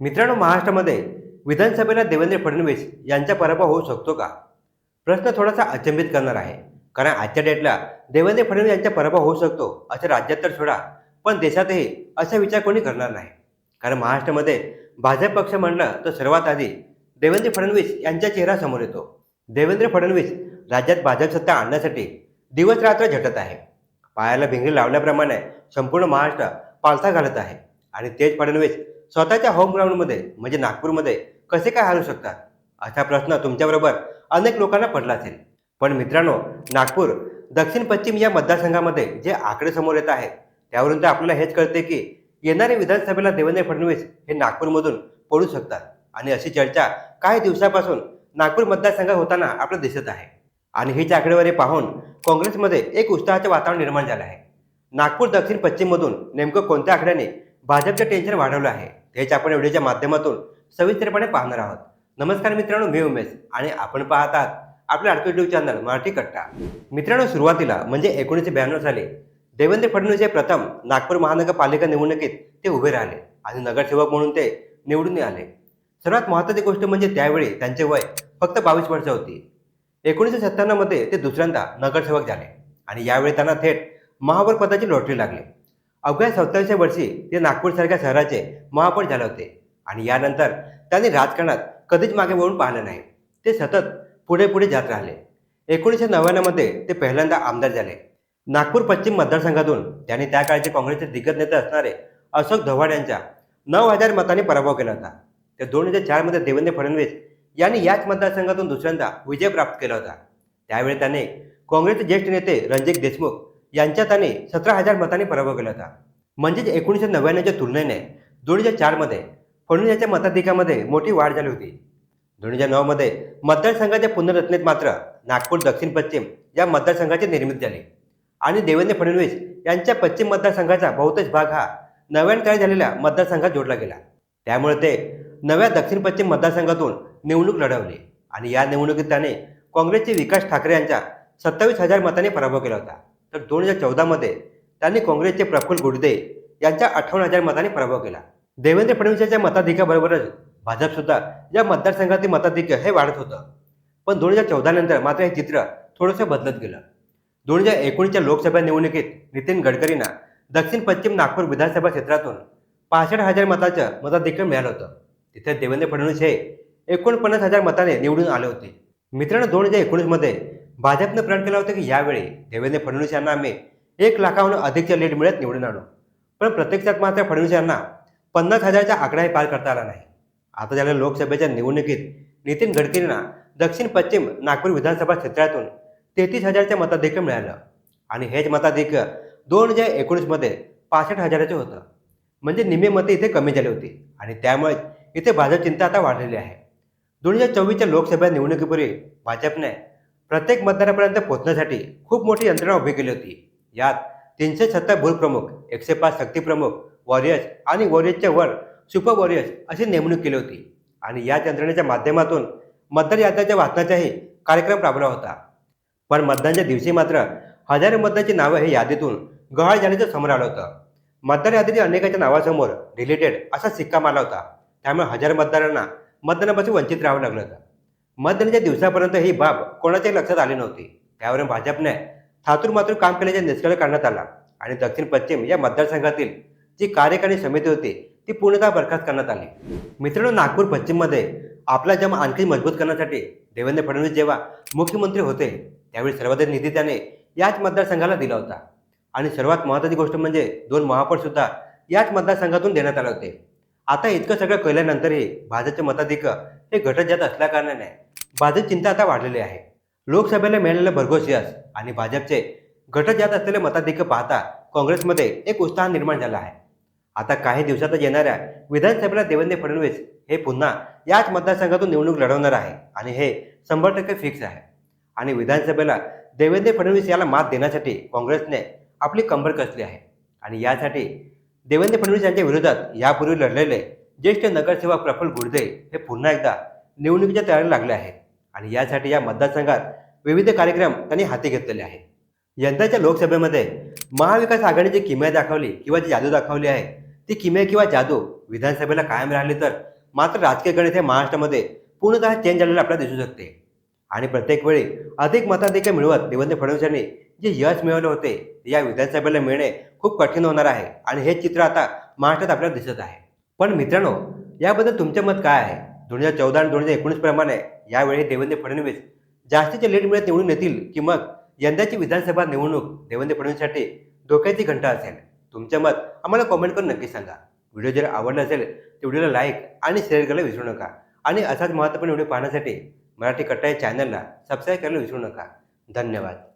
मित्रांनो महाराष्ट्रामध्ये विधानसभेला देवेंद्र फडणवीस यांचा पराभव होऊ शकतो का? प्रश्न थोडासा अचंबित करणार आहे. कारण आजच्या डेटला देवेंद्र फडणवीस यांचा पराभव होऊ शकतो असं राज्यात तर सोडा. पण देशातही असा विचार कोणी करणार नाही. कारण महाराष्ट्रामध्ये भाजप पक्ष म्हणलं तर सर्वात आधी देवेंद्र फडणवीस यांचा चेहरा समोर येतो. देवेंद्र फडणवीस राज्यात भाजप सत्ता आणण्यासाठी दिवस रात्र झटत आहे. पायाला भिंगरी लावल्याप्रमाणे संपूर्ण महाराष्ट्र पालथा घालत आहे. आणि तेच फडणवीस स्वतःच्या होम ग्राउंडमध्ये म्हणजे नागपूरमध्ये कसे काय हारू शकतात? असा प्रश्न तुमच्याबरोबर अनेक लोकांना पडला असेल. पण मित्रांनो नागपूर दक्षिण पश्चिम या मतदारसंघामध्ये जे आकडे समोर येत आहेत त्यावरून तर आपल्याला हेच कळते की येणाऱ्या विधानसभेला देवेंद्र फडणवीस हे नागपूरमधून पडू शकतात. आणि अशी चर्चा काही दिवसापासून नागपूर मतदारसंघात होताना आपल्याला दिसत आहे. आणि हीच आकडेवारी पाहून काँग्रेसमध्ये एक उत्साहाचे वातावरण निर्माण झालं आहे. नागपूर दक्षिण पश्चिममधून नेमकं कोणत्या आकड्याने भाजपचं टेन्शन वाढवलं आहे? तेच आपण व्हिडिओच्या माध्यमातून सविस्तरपणे पाहणार आहोत. नमस्कार मित्रांनो मी उमेश आणि आपण पाहत आहात आपलं आडतो युट्यूब चॅनल मराठी कट्टा. मित्रांनो सुरुवातीला म्हणजे एकोणीसशे ब्याण्णव साली देवेंद्र फडणवीस हे प्रथम नागपूर महानगरपालिका निवडणुकीत ते उभे राहिले आणि नगरसेवक म्हणून ते निवडून आले. सर्वात महत्त्वाची गोष्ट म्हणजे त्यावेळी त्यांचे वय फक्त बावीस वर्ष होती. एकोणीसशे सत्त्याण्णवमध्ये ते दुसऱ्यांदा नगरसेवक झाले आणि यावेळी त्यांना थेट महापौर पदाची लॉटरी लागली. अवघ्या सत्तावीसशे वर्षी ते नागपूरसारख्या शहराचे महापौर झाले होते. आणि यानंतर त्यांनी राजकारणात कधीच मागे वळून पाहिलं नाही. ते सतत पुढे पुढे जात राहिले. एकोणीसशे नव्याण्णवमध्ये ते पहिल्यांदा आमदार झाले. नागपूर पश्चिम मतदारसंघातून त्यांनी त्या काळचे काँग्रेसचे दिग्गज नेते असणारे अशोक धवाड यांच्या नऊ हजार मतांनी पराभव केला होता. तर दोन हजार चारमध्ये देवेंद्र फडणवीस यांनी याच मतदारसंघातून दुसऱ्यांदा विजय प्राप्त केला होता. त्यावेळी त्याने काँग्रेसचे ज्येष्ठ नेते रणजित देशमुख यांच्या त्याने सतरा हजार मतांनी पराभव केला होता. म्हणजेच एकोणीसशे नव्याण्णवच्या तुलनेने दोन हजार चारमध्ये फडणवीस यांच्या मताधिकामध्ये मोठी वाढ झाली होती. दोन हजार नऊमध्ये मतदारसंघाच्या पुनर्रचनेत मात्र नागपूर दक्षिण पश्चिम या मतदारसंघाची निर्मिती झाली. आणि देवेंद्र फडणवीस यांच्या पश्चिम मतदारसंघाचा बहुतेक भाग हा नव्याने तयार झालेल्या मतदारसंघात जोडला गेला. त्यामुळे ते नव्या दक्षिण पश्चिम मतदारसंघातून निवडणूक लढवली. आणि या निवडणुकीत त्याने काँग्रेसचे विकास ठाकरे यांचा सत्तावीस हजार मतांनी पराभव केला होता. तर दोन हजार चौदामध्ये त्यांनी काँग्रेसचे प्रफुल्ल गुडदे यांच्या अठ्ठावन्न हजार मतांनी पराभव केला. देवेंद्र फडणवीस मताधिकाबरोबरच भाजपसुद्धा या मतदारसंघातील मताधिक्य हे वाढत होतं. पण दोन हजार चौदानंतर मात्र हे चित्र थोडंसं बदलत गेलं. दोन हजार एकोणीसच्या लोकसभा निवडणुकीत नितीन गडकरींना दक्षिण पश्चिम नागपूर विधानसभा क्षेत्रातून पासष्ट हजार मताचं मताधिक्य मिळालं होतं. तिथे देवेंद्र फडणवीस हे एकोणपन्नास हजार मताने निवडून आले होते. मित्रांनो दोन हजार एकोणीसमध्ये भाजपनं प्रण केला होता की यावेळी देवेंद्र फडणवीस यांना आम्ही एक लाखाहून अधिकच्या लीड मिळत निवडून आणू. पण प्रत्यक्षात मात्र फडणवीस यांना पन्नास हजारचा आकडाही पार करता आला नाही. आता झालेल्या लोकसभेच्या निवडणुकीत नितीन गडकरींना दक्षिण पश्चिम नागपूर विधानसभा क्षेत्रातून तेहतीस हजारचे मताधिक्य मिळालं. आणि हेच मताधिक्य दोन हजार एकोणीसमध्ये पासष्ट हजाराचे होतं. म्हणजे निम्मे मते इथे कमी झाली होती. आणि त्यामुळे इथे भाजप चिंता आता वाढलेली आहे. दोन हजार चोवीसच्या लोकसभा निवडणुकीपूर्वी भाजपने प्रत्येक मतदारापर्यंत पोहोचण्यासाठी खूप मोठी यंत्रणा उभी केली होती. यात तीनशे सत्तर भूल प्रमुख एकशे पाच शक्तीप्रमुख वॉरियर्स आणि वॉरियर्सच्या वर सुपर वॉरियर्स अशी नेमणूक केली होती. आणि या यंत्रणेच्या माध्यमातून मतदार याद्याच्या वाचनाचाही कार्यक्रम राबवला होता. पण मतदानच्या दिवशी मात्र हजारो मतदारांची नावं हे यादीतून गहाळ झाल्याचं समोर आलं होतं. मतदार यादीतील अनेकांच्या नावासमोर रिलेटेड असा सिक्का मारला होता. त्यामुळे हजारो मतदारांना मतदानापासून वंचित राहावं लागलं होतं. मतदानाच्या दिवसापर्यंत ही बाब कोणाच्याही लक्षात आली नव्हती. त्यावरून भाजपने थातूर मातूर काम केल्याचा निष्कर्ष काढण्यात आला आणि दक्षिण पश्चिम या मतदारसंघातील जी कार्यकारी समिती होती ती पूर्णतः बरखास्त करण्यात आली. मित्रांनो नागपूर पश्चिममध्ये आपला जम आणखी मजबूत करण्यासाठी देवेंद्र फडणवीस जेव्हा मुख्यमंत्री होते त्यावेळी सर्वाधिक निधी त्याने याच मतदारसंघाला दिला होता. आणि सर्वात महत्त्वाची गोष्ट म्हणजे दोन महापौरसुद्धा याच मतदारसंघातून देण्यात आले होते. आता इतकं सगळं कळल्यानंतरही भाजपचे मताधिक हे घटत जात असल्याकारणाने भाजप चिंता आता वाढलेली आहे. लोकसभेला मिळालेलं भरघोस यश आणि भाजपचे घटत जात असलेले मताधिक्य पाहता काँग्रेसमध्ये एक उत्साह निर्माण झाला आहे. आता काही दिवसातच येणाऱ्या विधानसभेला देवेंद्र फडणवीस हे पुन्हा याच मतदारसंघातून निवडणूक लढवणार आहे आणि हे शंभर टक्के फिक्स आहे. आणि विधानसभेला देवेंद्र फडणवीस याला मात देण्यासाठी काँग्रेसने आपली कंबर कसली आहे? आणि यासाठी देवेंद्र फडणवीस यांच्या विरोधात यापूर्वी लढलेले ज्येष्ठ नगरसेवक प्रफुल्ल गुडदे हे पुन्हा एकदा निवडणुकीच्या तयारीला लागले आहेत. आणि यासाठी या मतदारसंघात विविध कार्यक्रम त्यांनी हाती घेतलेले आहेत. यंदाच्या लोकसभेमध्ये महाविकास आघाडीची किमया दाखवली किंवा जी जादू दाखवली आहे ती किमया किंवा जादू विधानसभेला कायम राहिली तर मात्र राजकीय गणित हे महाराष्ट्रामध्ये पूर्णतः चेंज झालेलं आपल्याला दिसू शकते. आणि प्रत्येक वेळी अधिक मताधिक्य मिळवत देवेंद्र फडणवीस यांनी जे यश मिळवले होते या विधानसभेला मिळणे खूप कठीण होणार आहे आणि हे चित्र आता महाराष्ट्रात आपल्याला दिसत आहे. पण मित्रांनो याबद्दल तुमचे मत काय आहे? दोन हजार चौदा आणि दोन हजार एकोणीस प्रमाणे यावेळी देवेंद्र फडणवीस जास्तीचे लीड मिळत निवडून येतील की मग यंदाची विधानसभा निवडणूक देवेंद्र फडणवीससाठी धोक्याची घंटा असेल? तुमचे मत आम्हाला कॉमेंट करून नक्की सांगा. व्हिडिओ जर आवडला असेल तर व्हिडिओला लाईक आणि शेअर करायला विसरू नका. आणि असाच महत्त्वपूर्ण व्हिडिओ पाहण्यासाठी मराठी कट्टा या चॅनलला सबस्क्राईब करायला विसरू नका. धन्यवाद.